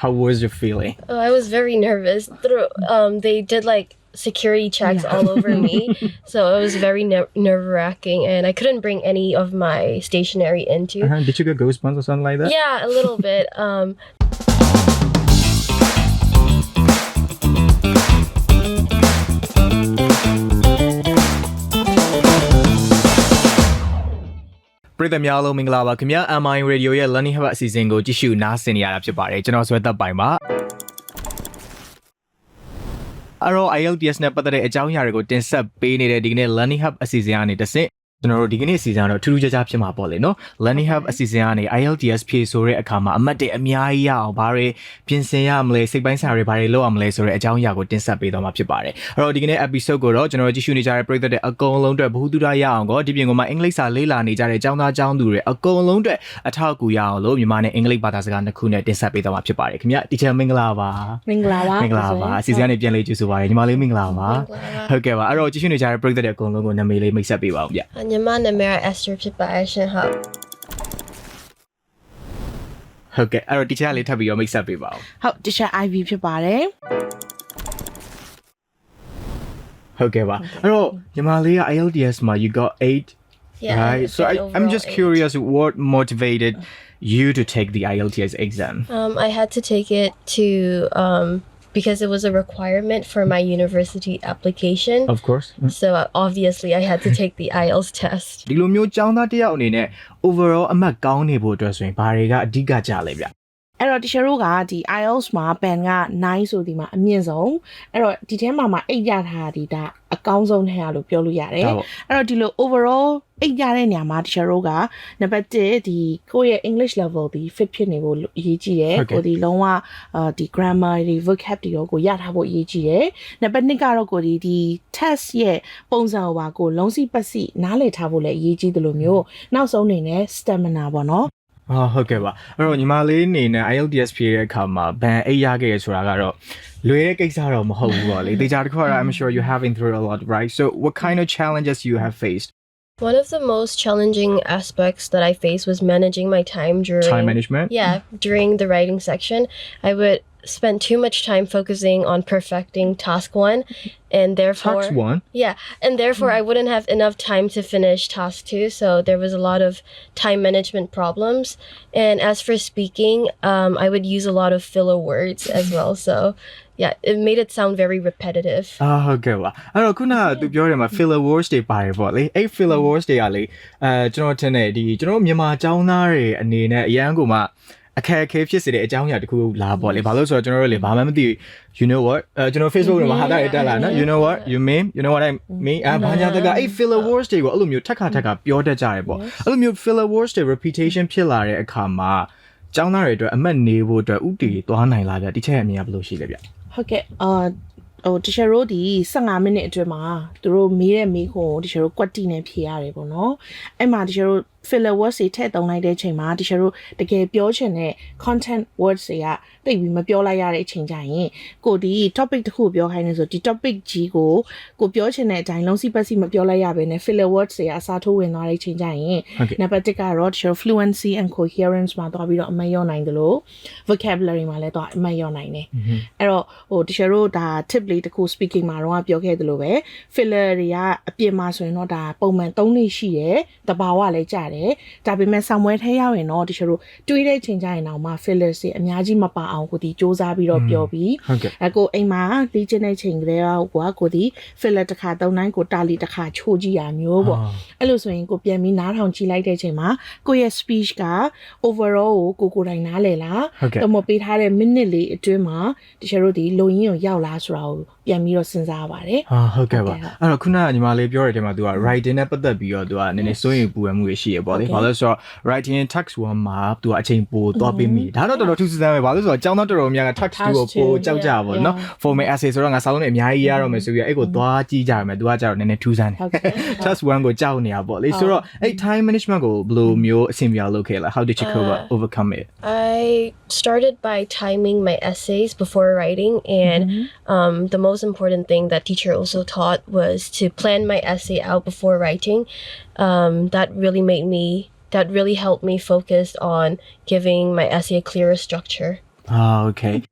how was your feeling Oh, I was very nervous. Through, um, they did like security checks all over me, so it was very ner- nerve wracking, and I couldn't bring any of my stationery into. uh-huh. did you get goosebumps or something like that Yeah, a little bit. Um, ပရိသတ်များအားလုံးမင်္ဂလာပါခင်ဗျာ MI Radio ရဲ့ Learning Hub အစီအစဉ်ကိုကြည့်ရှုနားဆင်နေရတာဖြစ်ပါတယ်ကျွန်တော်ဆွဲသက်ပိုင်ပါအရော IELTS နဲ့ပတ်သက်တဲ့အကြောင်းအရာတွေကိုတင်ဆက်ပေးနေတဲ့ဒီကနေ့ Learning Hub အစီအစဉ်ကနေတစ်ဆင့် ကျွန်တော်တို့ဒီကနေ့အစီအစဉ်ကတော့ထူးထူးခြားခြားဖြစ်မှာပေါ့လေနော် Learning Hub အစီအစဉ်ကနေ IELTS ဖြေဆိုတဲ့အခါမှာအမှတ်တွေအများကြီးရအောင်ဘာတွေပြင်ဆင်ရမလဲစိတ်ပိုင်းဆိုင်ရာတွေဘာတွေလုပ်ရမလဲဆိုတဲ့အကြောင်းအရာကိုတင်ဆက်ပေးသွားမှာဖြစ်ပါတယ်အဲ့တော့ဒီကနေ့ episode ကိုတော့ကျွန်တော်တို့ကြည့်ရှုနေကြတဲ့ပရိသတ်တွေအကုန်လုံးအတွက်ဘ who တုဒရရအောင်ကောဒီပြင်ကမှအင်္ဂလိပ်စာလေ့လာနေကြတဲ့ကျောင်းသားကျောင်းသူတွေအကုန်လုံးအတွက်အထောက်အကူရအောင်လို့မြန်မာနဲ့အင်္ဂလိပ်ဘာသာစကားနှစ်ခုနဲ့တင်ဆက်ပေးသွားမှာဖြစ်ပါတယ်ခင်ဗျတီချာမင်္ဂလာပါမင်္ဂလာပါမင်္ဂလာပါအစီအစဉ်ကနေပြန်လေးကြိုဆိုပါရစေညီမလေးမင်္ဂလာပါမင်္ဂလာပါဟုတ်ကဲ့ပါအဲ့တော့ကြည့်ရှုနေကြတဲ့ပရိသတ်တွေအကုန်လုံးကိုနာမည်လေးမိတ်ဆက်ပေးပါဦးဗျNyama Namera Esther Preparation Hub. ဟုတ်ကဲ့အဲ့တော့တီချာလေးထပ်ပြီးတော့မိတ်ဆက်ပေးပါဦး ဟုတ်တခြား IV ဖြစ်ပါတယ် ဟုတ်ကဲ့ပါအဲ့တော့ညီမလေးက IELTS မှာ you got 8 Yeah. right so I, I'm just overall curious what motivated you to take the IELTS exam Um, I had to take it to um, because it was a requirement for my university application. of course So uh, obviously, I had to take the IELTS test. ဒီလိုမျိုးចောင်းသားတစ်ယောက်အနေနဲ့ overall အမှတ်ကောင်းနေဖို့အတွက်ဆိုရင်ဘာတွေကအဓိကကြလဲဗျ အဲ့တော့တခြားတို့ကဒီ IELTS မှာ band က9ဆိုဒီမှာအမြင့်ဆုံးအဲ့တော့ဒီထဲမှာမှာ8ရထားတာဒီဒါအကောင်းဆုံးထဲရလို့ပြောလို့ရတယ်ဒါပေါ့အဲ့တော့ဒီလို overall 8ရတဲ့နေရာမှာတခြားတို့ကနံပါတ်1ဒီကိုယ့်ရဲ့ English level ဒီ fit ဖြစ်နေဖို့အရေးကြီးတယ်ဟုတ်ကဲ့ကိုဒီလုံးဝအာဒီ grammar ဒီ vocab တွေရောကိုရထားဖို့အရေးကြီးတယ်နံပါတ်2ကတော့ကိုဒီဒီ test ရဲ့ပုံစံကိုပါကိုလုံးစီပတ်စီနားလည်ထားဖို့လည်းအရေးကြီးတယ်လို့မျိုးနောက်ဆုံးအနေနဲ့ stamina ပေါ့နော် အာဟုတ်ကဲ့ပါအဲ့တော့ညီမလေးအနေနဲ့ IELTS ဖြေတဲ့အခါမှာဘန်အိတ်ရခဲ့ရဆိုတာကတော့လွယ်တဲ့ကိစ္စတော့မဟုတ်ဘူးပေါ့လေတေချာတစ်ခုကတော့ I'm sure you having through a lot right so what kind of challenges you have faced One of the most challenging aspects that I faced was managing my time during time management Yeah, during the writing section, I would spend too much time focusing on perfecting task one, and therefore, tax one yeah, and therefore I wouldn't have enough time to finish task two. So there was a lot of time management problems. And as for speaking, um, I would use a lot of filler words as well. So yeah, it made it sound very repetitive. အာဟုတ်ကဲ့ပါအဲ့တော့ခုနကသူပြောတယ်မှာ filler words တွေပါတယ်ပေါ့လေအဲ့ filler words တွေကလေအဲကျွန်တော်ထင်တယ်ဒီကျွန်တော်မြန်မာចောင်းသားတွေအနေနဲ့အရန်ကိုမှ အခက်အခဲဖြစ်စေတဲ့အကြောင်းအရာတစ်ခုလာပေါ့လေဘာလို့ဆိုတော့ကျွန်တော်တို့လေဘာမှမသိ you know what အဲကျွန်တော် Facebook တွေမှာဟာတာတွေတက်လာနော် you know what you mean you know what i mean အဲဘာညာတကအဲ့ filler words တွေကိုအဲ့လိုမျိုးထက်ခါထက်ခါပြောတတ်ကြတယ်ပေါ့အဲ့လိုမျိုး filler words တွေ repetition ဖြစ်လာတဲ့အခါမှာចောင်းသားတွေအတွက်အမှတ်နေဖို့အတွက်ဥတီသွားနိုင်လာဗျဒီချက်အမြင်ကဘယ်လိုရှိလဲဗျဟုတ်ကဲ့အာဟိုတချာရိုးဒီ15မိနစ်အတွင်းမှာသူတို့မေးတဲ့မေးခွန်းကိုတချာရိုးကွက်တီနဲ့ဖြေရတယ်ပေါ့နော်အဲ့မှာတချာရိုး filler words တွေထည့်သုံးလိုက်တဲ့အချိန်မှာတချာရိုးတကယ်ပြောချင်တဲ့ content words တွေကတိတ်ပြီးမပြောလိုက်ရတဲ့အချိန်ကျရင်ကိုဒီ topic တစ်ခုပြောခိုင်းနေဆိုဒီ topic ကြီးကိုကိုပြောချင်တဲ့အတိုင်းလုံးစီပတ်စီမပြောလိုက်ရဘဲနဲ့ filler words တွေကအစားထိုးဝင်သွားတဲ့အချိန်ကျရင်ဟုတ်ကဲ့နံပါတ်1ကတော့တချာရိုး fluency and coherence မှာသွားပြီးတော့အမှတ်ရောနိုင်တယ်လို့ vocabulary မှာလည်းသွားအမှတ်ရောနိုင်တယ်အဲ့တော့ဟိုတချို့တို့ဒါ tip လေးတစ်ခု speaking မှာတော့ပြောခဲ့သလိုပဲ filler တွေကအပြင်မှာဆိုရင်တော့ဒါပုံမှန်၃နှစ်ရှိတယ်တဘာဝလည်းကြတယ်ဒါပေမဲ့ဆောင်းပွဲထဲရောက်ရင်တော့တချို့တို့တွေးတဲ့ချိန်ကျရင်တော့မှ filler တွေအများကြီးမပါအောင်ကိုဒီစူးစမ်းပြီးတော့ပြောပြီးဟုတ်ကဲ့အကိုအိမ်မှာလေ့ကျင့်တဲ့ချိန်ကလေးကကိုကကိုဒီ filler တစ်ခါသုံးတိုင်းကိုတာလီတစ်ခါချိုးကြည့်ရမျိုးပေါ့အာအဲ့လိုဆိုရင်ကိုပြန်ပြီးနားထောင်ကြည့်လိုက်တဲ့ချိန်မှာကိုယ့်ရဲ့ speech က overall ကိုကိုယ်ကိုယ်တိုင်နားလည်လားဟုတ်ကဲ့တော့မပေးထားတဲ့ minute လေးအတွင်းမှာတချို့တို့ဒီလုံရင်းကိုရောက်လာဆိုတာကို ပြန်ပြီးတော့စဉ်းစားရပါတယ် ဟာဟုတ်ကဲ့ပါ ဟုတ်ကဲ့ အဲ့တော့ခုနကညီမလေးပြောတဲ့ထဲမှာ तू က writing နဲ့ပတ်သက်ပြီးတော့ तू ကနည်းနည်းစိုးရိမ်ပူပန်မှုတွေရှိရပေါ့လေ ဟုတ်ကဲ့ ဘာလို့လဲဆိုတော့ writing text 1မှာ तू ကအချိန်ပိုသွားပေးမိဒါတော့တော်တော်ထူးဆန်းပဲဘာလို့လဲဆိုတော့အကြောင်းတော့တော်တော်များများ text 2ကို Text ပို two ကြောက်ကြပါဘောနော် yeah. formal essay ဆိုတော့ငါစာလုံးတွေအများကြီးရတော့မယ်ဆိုပြီးတော့အဲ့ကိုသွားကြည့်ကြရမယ် तू ကကြတော့နည်းနည်းထူးဆန်းတယ် ဟုတ်ကဲ့ text 1ကိုကြောက်နေရပေါ့လေဆိုတော့အဲ့ time management ကိုဘယ်လိုမျိုးအဆင်ပြေအောင်လုပ်ခဲ့လဲ how did you cope up, overcome it I started by timing my essays before writing, and um, the most most important thing that teacher also taught was to plan my essay out before writing. Um, that really made me, that really helped me focus on giving my essay a clearer structure. Oh, okay. ။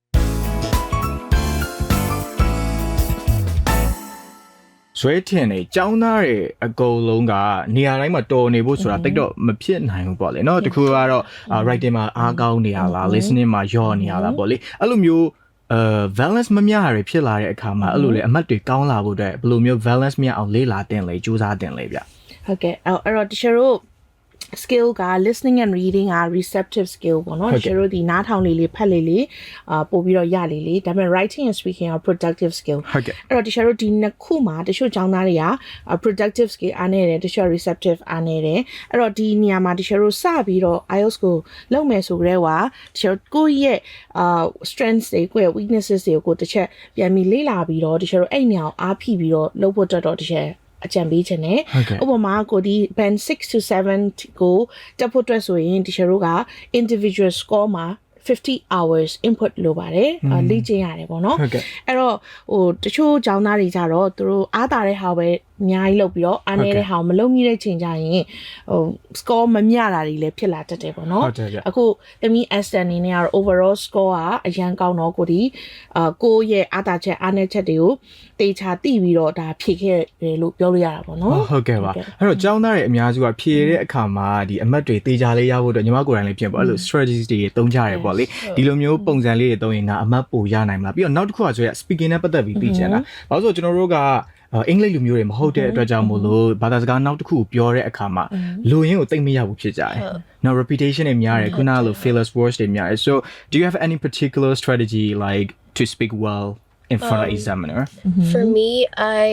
ဇွဲထင်နေကြောင်းသားတွေအကုန်လုံးကနေရာတိုင်းမှာတော်နေဖို့ဆိုတာတိတ်တော့မဖြစ်နိုင်ဘူးပေါ့လေ။နော်တခုကတော့ writing မှာအားကောင်းနေရလား listening မှာယော့နေရလားပေါ့လေ။အဲ့လိုမျိုး အဲ balance မမျှတာတွေဖြစ်လာတဲ့အခါမှာအဲ့လိုလေအမှတ်တွေကောင်းလာဖို့အတွက်ဘယ်လိုမျိုး balance မျှအောင်လေ့လာတင်လေစူးစမ်းတင်လေဗျဟုတ်ကဲ့အဲ့အဲ့တော့တချို့တို့ skill က listening and reading က receptive skill ပေါ့နော်ဟုတတ်ကဲ့ချို့တို့ဒီနားထောင်လေးလေးဖတ်လေးလေးအာပို့ပြီးတော့ရလေးလေးဒါပေမဲ့ writing and speaking က productive skill ဟုတ်ကဲ့အဲ့တော့တချို့တို့ဒီနှစ်ခုမှာတချို့ကျောင်းသားတွေကအာ productive skill အားနေတယ်တချို့ receptive အားနေတယ်အဲ့တော့ဒီနေရာမှာတချို့တို့စပြီးတော့ IELTS ကိုလုပ်မယ်ဆိုကြတဲ့ว่าတချို့ကိုယ့်ရဲ့အာ strengths တွေကိုယ့်ရဲ့ weaknesses တွေကိုတစ်ချက်ပြန်ပြီးလေ့လာပြီးတော့တချို့တို့အဲ့နေရာကိုအားဖိပြီးတော့လုပ်ဖို့အတွက်တော့တချို့ အကြံပေးခြင်းနဲ့ဟုတ်ကဲ့ဥပမာကိုဒီ band 6 to 7ကိုတက်ဖို့အတွက်ဆိုရင်ဒီရှယ်တို့က individual score မှာ50 hours input လိုပါတယ်အာလေ့ကျင့်ရတယ်ပေါ့နော်ဟုတ်ကဲ့အဲ့တော့ဟိုတချို့ကျောင်းသားတွေကြတော့သူတို့အားတာတဲ့ဟာပဲအများကြီးလုပ်ပြီးတော့အားနေတဲ့ဟာကိုမလုပ်မိတဲ့ချိန်ကြရင်ဟို score မမျှတာတွေလည်းဖြစ်လာတတ်တယ်ပေါ့နော်ဟုတ်တယ်ဗျအခုသမီး Aston အနေနဲ့ကတော့ overall score ကအရန်ကောင်းတော့ကိုဒီအာကိုယ့်ရဲ့အားတာချက်အားနည်းချက်တွေကိုတေချာသိပြီးတော့ဒါဖြည့်ခဲ့တယ်လို့ပြောလို့ရတာပေါ့နော်ဟုတ်ကဲ့ပါအဲ့တော့ကျောင်းသားတွေအများစုကဖြည့်တဲ့အခါမှာဒီအမတ်တွေတေချာလေးရဖို့အတွက်ညီမကိုယ်တိုင်လေးပြင်ပေါ့အဲ့လို strategies တွေတုံးကြရတယ်ပေါ့လေဒီလိုမျိုးပုံစံလေးတွေတုံးရင်ဒါအမတ်ပိုရနိုင်မလားပြီးတော့နောက်တစ်ခုကဆိုရ speaking နဲ့ပတ်သက်ပြီးသိချင်တာဘာလို့ဆိုကျွန်တော်တို့က အင်္ဂလိပ်လူမျိုးတွေမဟုတ်တဲ့အတွက်ကြောင့်မို့လို့ဘာသာစကားနောက်တစ်ခုကိုပြောတဲ့အခါမှာလူရင်းကိုသိမရဘူးဖြစ်ကြတယ်။ Now repetition တွေများတယ်ခုနကလို fillers words တွေများတယ် so do you have any particular strategy like to speak well in front of examiner For me, I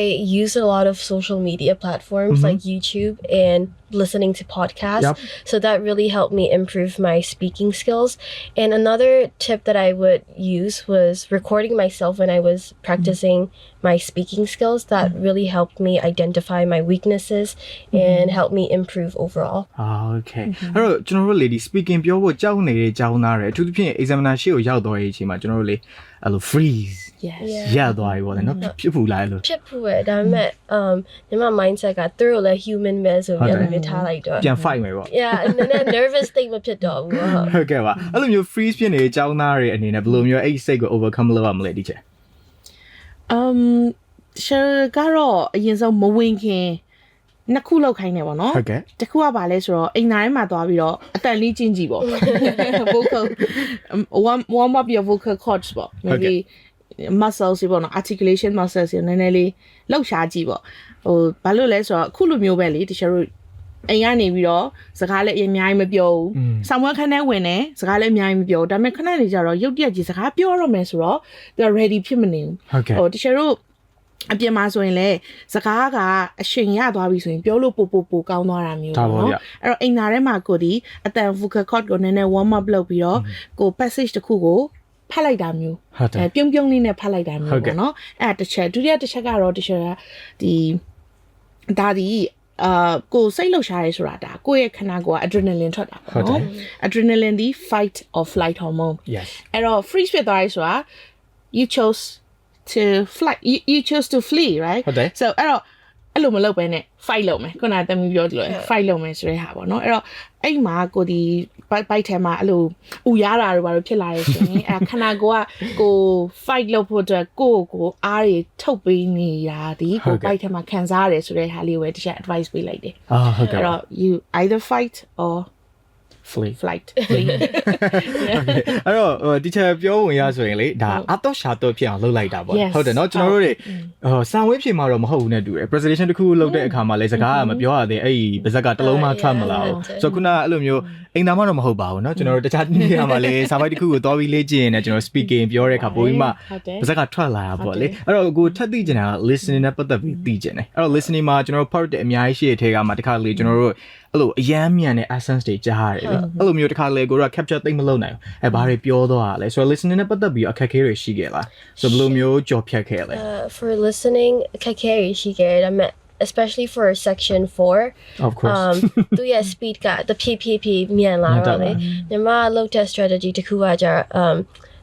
use a lot of social media platforms like YouTube and listening to podcasts. Yep. So that really helped me improve my speaking skills. And another tip that I would use was recording myself when I was practicing my speaking skills. That really helped me identify my weaknesses and helped me improve overall. အာ okay အဲ့တော့ကျွန်တော်တို့လေဒီ speaking ပြောဖို့ကြောက်နေတဲ့ကျောင်းသားတွေအထူးသဖြင့် examiner ရှေ့ကိုရောက်တော့ရဲ့အချိန်မှာကျွန်တော်တို့လေအဲ့လို freeze Yes Yeah. ရသွားပြီပေါ့လေနော်ဖြစ်ဖူလာအဲ့လိုဖြစ်ဖို့ပဲဒါပေမဲ့ um ညီမ mindset ကသူတို့လည်း human ပဲဆိုပြီးဟုတ်တယ်အဲ့လိုမျိုးထားလိုက်တော့ပြန် fight မယ်ပေါ့ yeah နည်းနည်း nervous state မဖြစ်တော့ဘူးဟုတ်ဟုတ်ကဲ့ပါအဲ့လိုမျိုး freeze ဖြစ်နေတဲ့ကျောင်းသားတွေအနေနဲ့ဘယ်လိုမျိုးအဲ့ဒီစိတ်ကို overcome လုပ်ရမလဲဒီချက် um ရှယ်ကတော့အရင်ဆုံးမဝင်ခင်နှစ်ခုလောက်ခိုင်းနေပါတော့ဟုတ်ကဲ့တစ်ခုကဘာလဲဆိုတော့အိမ်သားထဲမှာသွားပြီးတော့အတန်လေးကျင့်ကြည့်ပေါ့ vocal um, warm warm up your vocal cords ပေါ့ maybe muscles တွေပေါ့နော် articulation muscles တွေနည်းနည်းလေးလှုပ်ရှားကြည့်ပေါ့ဟိုဘာလို့လဲဆိုတော့အခုလိုမျိုးပဲလေတချို့တို့အိမ်ကနေပြီးတော့စကားလည်းအများကြီးမပြောဘူး။ဆောင်းဝဲခန်းထဲဝင်တယ်စကားလည်းအများကြီးမပြောဘူး။ဒါပေမဲ့ခဏနေကြတော့ရုတ်တရက်ကြီးစကားပြောရမယ်ဆိုတော့သူက ready ဖြစ်မနေဘူး။ဟုတ်ကဲ့ဟိုတချို့တို့အပြင်မှာဆိုရင်လေစကားကအရှင်ရသွားပြီဆိုရင်ပြောလို့ပိုပိုပိုကောင်းသွားတာမျိုးဒါပေါ့ပေါ့ဗျနော်အဲ့တော့အိမ်သားထဲမှာကိုဒီအတန် vocal cord ကိုနည်းနည်း warm up လုပ်ပြီးတော့ကို passage တစ်ခုကို ဖတ်လိုက်တာမျိုးဟုတ်တယ်အဲပြုံးပြုံးလေးနဲ့ဖတ်လိုက်တာဟုတ်မျိုးကဲ့ပေါ့နော်အဲ့ဒါတစ်ချက်ဒုတိယတစ်ချက်ကတော့တချို့ကဒီဒါဒီအာကိုစိတ်လှုပ်ရှားရဲဆိုတာဒါကိုယ့်ရဲ့ခန္ဓာကိုယ်က adrenaline ထွက်တာဟုတ်ပေါ့တယ်နော် adrenaline ဒီ fight or flight hormone yes အဲ့တော့ freeze ဖြစ်သွားရဲဆိုတာ you chose to fly you, you chose to flee right ဟုတ်တယ် so အဲ့တော့ အဲ့လိုမလုပ်ပဲနဲ့ fight လုပ်မယ်ခုနကတမီးပြောသလို fight လုပ်မယ်ဆိုတဲ့ဟာပေါ့နော်အဲ့တော့အဲ့မှာကိုဒီ bike bike ထဲမှာအဲ့လိုဥရတာတွေဘာလို့ဖြစ်လာရဲဆိုရင်အဲ့ခန္ဓာကိုယ်ကကို fight လုပ်ဖို့အတွက်ကိုယ့်ကိုအားတွေထုတ်ပေးနေတာဒီဟုကိုတ်ကဲ့ bike ထဲမှာခံစားရတယ်ဆိုတဲ့ဟာလေးကိုပဲတစ်ချက် advice ပေးလိုက်တယ်အာဟုတ်ကဲ့အဲ့ပါတော့ you either fight or flee flight flee အဲ့တော့ဟိုတီချာပြောဝင်ရဆိုရင်လေဒါအတော့ရှာတော့ဖြစ်အောင်လုပ်လိုက်တာပေါ့ Yes ဟုတ်တယ်เนาะကျွန်တော်တို့တွေဟိုစာဝေးဖြေမှာတော့မဟုတ်ဘူးနဲ့တူတယ် presentation တစ်ခုလုပ်တဲ့အခါမှာလေစကားကမပြောရသေးအဲ့ဒီပါဇက်ကတစ်လုံးမှထွက်မလာဘူး ဟုတ်တယ် ဆိုတော့ခုနကအဲ့လိုမျိုးအိမ်သားမတော့မဟုတ်ပါဘူးเนาะကျွန်တော်တို့တခြားနေရာမှာလေစာပိုက်တစ်ခုကိုသွားပြီးလေ့ကျင့်ရင်လည်းကျွန်တော် speaking ပြောတဲ့အခါပိုပြီးမှ ဟုတ်တယ် ပါဇက်ကထွက်လာတာပေါ့လေအဲ့တော့ကိုထပ်သိကျင်တာက listening နဲ့ပတ်သက်ပြီးသိကျင်တယ်အဲ့တော့ listening မှာကျွန်တော်တို့ part တဲ့အများကြီးရှိတဲ့ထဲကမှတစ်ခါလေကျွန်တော်တို့ အဲ့လိုအယမ်းမြန်တဲ့ essence တွေကြားရတယ်လေအဲ့လိုမျိုးတစ်ခါလေကိုတို့က capture သိမ့်မလုပ်နိုင်ဘူးအဲဘာတွေပြောသွားတာလဲဆိုတော့ listening နဲ့ပတ်သက်ပြီးအခက်အခဲတွေရှိခဲ့လားဆိုတော့ဘယ်လိုမျိုးကြော်ဖြတ်ခဲ့လဲ Uh, for listening, kakeri shigere, especially for section four. of course Um, သူရဲ့ speed ကတဖြည်းဖြည်းဖြည်းမြန်လာတော့လေညီမလောက်တဲ့ strategy တစ်ခုကကြတော့ um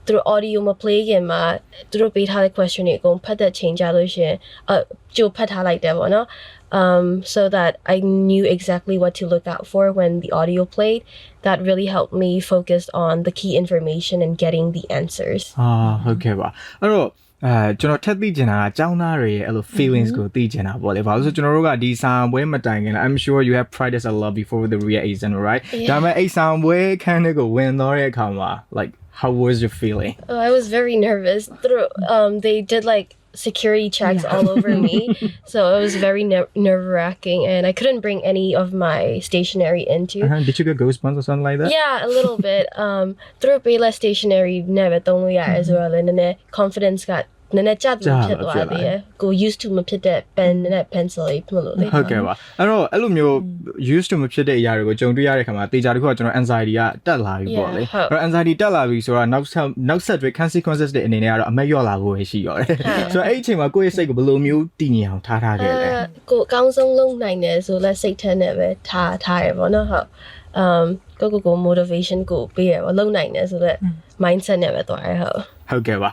သူတို့ audio မ play ခင်မှာသူတို့ပေးထားတဲ့ question တွေအကုန်ဖတ်တဲ့ချိန်ကြလို့ရှရင်အကြိုဖတ်ထားလိုက်တယ်ပေါ့နော် um, so that I knew exactly what to look out for when the audio played. That really helped me focus on the key information and getting the answers. အာဟုတ်ကဲ့ပါအဲ့တော့အဲကျွန်တော်ထပ်သိချင်တာကအကြောင်းသားတွေရဲ့အဲ့လို feelings ကိုသိချင်တာပေါ့လေဘာလို့လဲဆိုကျွန်တော်တို့ကဒီစာပွဲမတိုင်ခင်လား I'm sure you have tried this a lot before the real exam right Yeah. ဒါပေမဲ့အဲ့စာပွဲခန်းတွေကိုဝင်တော့တဲ့အခါမှာ like how was your feeling Oh, I was very nervous. Through, um, they did like security checks all over me, so it was very ner- nerve wracking, and I couldn't bring any of my stationery into. uh-huh. did you get goosebumps or something like that Yeah, a little bit. Um, through Bela stationery never don't we as well, and then confidence got. နည်းနည်းကြတယ်ဖြစ်သွားတယ်ကို used to မဖြစ်တဲ့ pen နဲ့ pencil လေးဖြစ်လို့လေဟုတ်ကဲ့ပါအဲ့တော့အဲ့လိုမျိုး used to မဖြစ်တဲ့အရာတွေကိုကြုံတွေ့ရတဲ့ခါမှာတေချာတခုကကျွန်တော် anxiety ကတက်လာပြီပေါ့လေ Yeah, ဟုတ်အဲ့တော့ anxiety တက်လာပြီဆိုတော့နောက်ဆက်နောက်ဆက်တွေ consequences တွေအနေနဲ့ကတော့အမက်ရော့လာဖို့ပဲရှိရောတယ်ဆိုတော့အဲ့ဒီအချိန်မှာကိုယ့်ရဲ့စိတ်ကိုဘယ်လိုမျိုးတည်ငြိမ်အောင်ထားထားခဲ့လဲအဲကိုအကောင်းဆုံးလုပ်နိုင်တယ်ဆိုလဲစိတ်ထဲနဲ့ပဲထားထားရပါတော့ဟုတ် um ကိုကိုကို motivation ကိုပေးရပါလုပ်နိုင်တယ်ဆိုတော့ mindset နဲ့ပဲသွားရဟုတ်ဟုတ်ကဲ့ပါ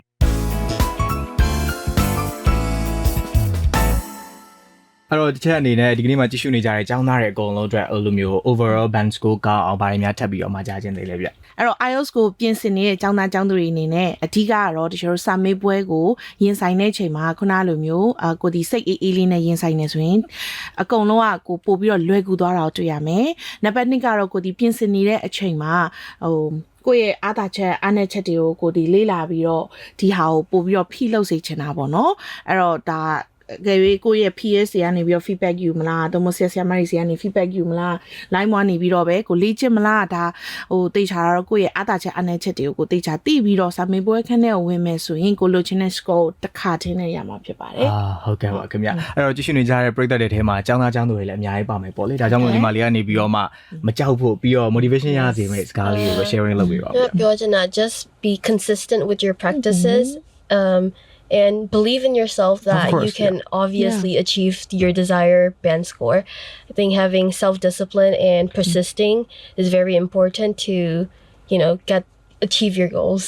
အဲ့တော့တစ်ချက်အနေနဲ့ဒီကနေ့မှာကြည့်ရှုနေကြတဲ့ចောင်းသားတွေအကုန်လုံးအတွက်အဲ့လိုမျိုး overall band score ကောင်းအောင်ဘာတွေများထပ်ပြီးတော့မှာကြားခြင်းသေးလဲဗျအဲ့တော့ IELTS ကိုပြင်ဆင်နေတဲ့ကျောင်းသားကျောင်းသူတွေအနေနဲ့အဓိကကတော့တချို့တို့စာမေးပွဲကိုရင်ဆိုင်တဲ့ချိန်မှာခုနလိုမျိုးအာကိုဒီစိတ်အေးအေးလေးနဲ့ရင်ဆိုင်နေဆိုရင်အကုန်လုံးကကိုပို့ပြီးတော့လွယ်ကူသွားတာကိုတွေ့ရမယ်။နံပါတ်2ကတော့ကိုဒီပြင်ဆင်နေတဲ့အချိန်မှာဟိုကိုယ့်ရဲ့အားသာချက်အားနည်းချက်တွေကိုကိုဒီလေးလာပြီးတော့ဒီဟာကိုပို့ပြီးတော့ဖိလုပ်စေချင်တာပေါ့နော်။အဲ့တော့ဒါ ကဲ၍ကိုယ့်ရဲ့ PS တွေကနေပြီးတော့ feedback ယူမလားတော့မဆရာဆရာမတွေစီကနေ feedback ယူမလား line 1နေပြီးတော့ပဲကိုလေ့ကျင့်မလားဒါဟိုတေချာတော့ကိုယ့်ရဲ့အားသာချက်အနယ်ချက်တွေကိုကိုတေချာသိပြီးတော့စာမေးပွဲခန်းထဲကိုဝင်မယ်ဆိုရင်ကိုလိုချင်တဲ့ score ကိုတစ်ခါချင်းနဲ့ရမှာဖြစ်ပါတယ်အာဟုတ်ကဲ့ပါခင်ဗျအဲ့တော့ကြည့်ရှုနေကြတဲ့ပရိသတ်တွေထဲမှာចောင်းသားចောင်းသူတွေလည်းအများကြီးပါမယ်ပေါ့လေဒါကြောင့်မို့ဒီမှာလေးကနေပြီးတော့မှမကြောက်ဖို့ပြီးတော့ motivation ရစေမယ့်စကားလေးကို sharing လုပ်ပေးပါဦးဗျပြောချင်တာ just be consistent with your practices um and believe in yourself that course, you can obviously achieve your desired band score. I think having self-discipline and mm-hmm. persisting is very important to you know get achieve your goals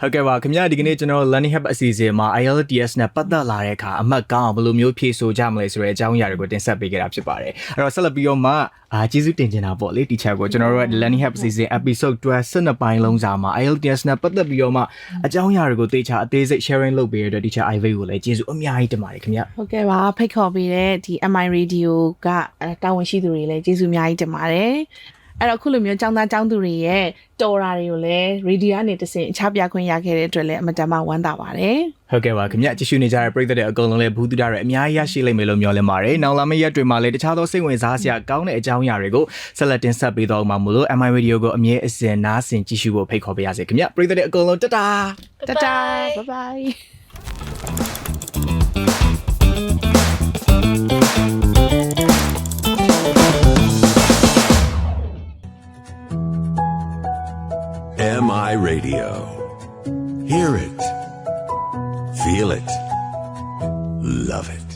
ဟုတ်ကဲ့ပါခင်ဗျာဒီကနေ့ကျွန်တော် Learning Hub အစီအစဉ်မှာ IELTS နဲ့ပတ်သက်လာတဲ့အခါအမှတ်ကောင်းအောင်ဘယ်လိုမျိုးဖြည့်ဆို့ကြမလဲဆိုတဲ့အကြောင်းအရာတွေကိုတင်ဆက်ပေးခဲ့တာဖြစ်ပါတယ်အဲ့တော့ဆက်လက်ပြီးတော့မှအာကျေးဇူးတင်ချင်တာပေါ့လေ teacher ကိုကျွန်တော်တို့ရဲ့ Learning Hub အစီအစဉ် episode 12 12ပိုင်းလုံးစာမှာ IELTS နဲ့ပတ်သက်ပြီးတော့မှအကြောင်းအရာတွေကိုသေချာအသေးစိတ် sharing လုပ်ပေးရတဲ့ teacher Ivy ကိုလည်းကျေးဇူးအများကြီးတင်ပါတယ်ခင်ဗျာဟုတ်ကဲ့ပါဖိတ်ခေါ်ပေးတဲ့ဒီ MI Radio ကအဲတာဝန်ရှိသူတွေလည်းကျေးဇူးအများကြီးတင်ပါတယ် အဲ့တော့ခုလိုမျိုးចောင်းသားចောင်းသူတွေရဲ့တော်ရာတွေကိုလည်းရေဒီယိုကနေတဆင့်အခြားပြခွင့်ရခဲ့တဲ့အတွက်လည်းအမတန်မှဝမ်းသာပါတယ်ဟုတ်ကဲ့ပါခင်ဗျကြည့်ရှုနေကြတဲ့ပရိသတ်တွေအကုန်လုံးလည်းဘူးတူတာတွေအများကြီးရရှိလိမ့်မယ်လို့မျှော်လင့်ပါတယ်။နောက်လာမယ့်ရက်တွေမှာလည်းတခြားသောစိတ်ဝင်စားစရာကောင်းတဲ့အကြောင်းအရာတွေကိုဆက်လက်တင်ဆက်ပေးတော့မှာမို့လို့ MI Radio ကိုအမြဲအစဉ်နားဆင်ကြည့်ရှုဖို့ဖိတ်ခေါ်ပေးရစေခင်ဗျပရိသတ်တွေအကုန်လုံးတတာတတာ Bye-bye. ဘို MI Radio. Hear it. Feel it. Love it.